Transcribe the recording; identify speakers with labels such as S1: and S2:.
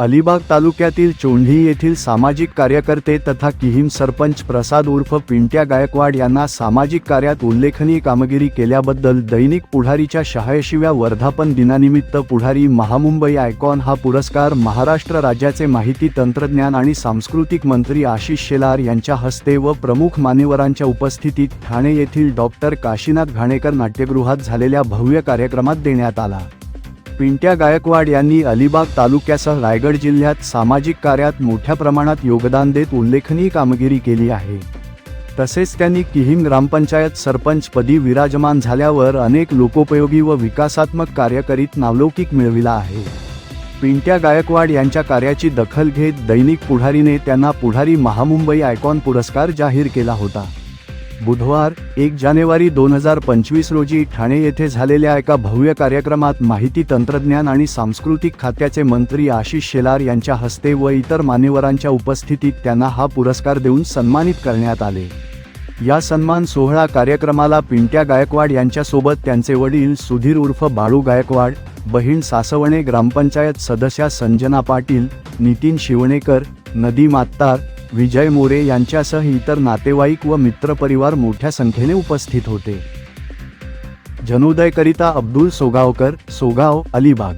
S1: अलिबाग तालुक्यातील चोंढी येथील सामाजिक कार्यकर्ते तथा किहीम सरपंच प्रसाद उर्फ पिंट्या गायकवाड यांना सामाजिक कार्यात उल्लेखनीय कामगिरी केल्याबद्दल दैनिक पुढारीच्या शहाऐंशीव्या वर्धापन दिनानिमित्त पुढारी महामुंबई आयकॉन हा पुरस्कार महाराष्ट्र राज्याचे माहिती तंत्रज्ञान आणि सांस्कृतिक मंत्री आशिष शेलार यांच्या हस्ते व प्रमुख मान्यवरांच्या उपस्थितीत ठाणे येथील डॉक्टर काशीनाथ घाणेकर नाट्यगृहात झालेल्या भव्य कार्यक्रमात देण्यात आला. पिंट्या गायकवाड यांनी अलिबाग तालुक्यासह रायगड जिल्ह्यात सामाजिक कार्यात मोठ्या प्रमाणात योगदान देत उल्लेखनीय कामगिरी केली आहे. तसेच त्यांनी किहीम ग्रामपंचायत सरपंचपदी विराजमान झाल्यावर अनेक लोकोपयोगी व विकासात्मक कार्य करीत नावलौकिक मिळविला आहे. पिंट्या गायकवाड यांच्या कार्याची दखल घेत दैनिक पुढारीने त्यांना पुढारी महामुंबई आयकॉन पुरस्कार जाहीर केला होता. बुधवार एक जानेवारी दोन हजार पंचवीस रोजी ठाणे येथे झालेल्या एका भव्य कार्यक्रमात माहिती तंत्रज्ञान आणि सांस्कृतिक खात्याचे मंत्री आशिष शेलार यांच्या हस्ते व इतर मान्यवरांच्या उपस्थितीत त्यांना हा पुरस्कार देऊन सन्मानित करण्यात आले. या सन्मान सोहळा कार्यक्रमाला पिंट्या गायकवाड यांच्यासोबत त्यांचे वडील सुधीर उर्फ बाळू गायकवाड बहीण सासवणे ग्रामपंचायत सदस्या संजना पाटील नितीन शिवणेकर नदी मात्तार विजय मोरे यांच्यासह इतर नातेवाईक व मित्रपरिवार मोठ्या संख्येने उपस्थित होते. जनोदयकरिता अब्दुल सोगावकर सोगाव अलिबाग.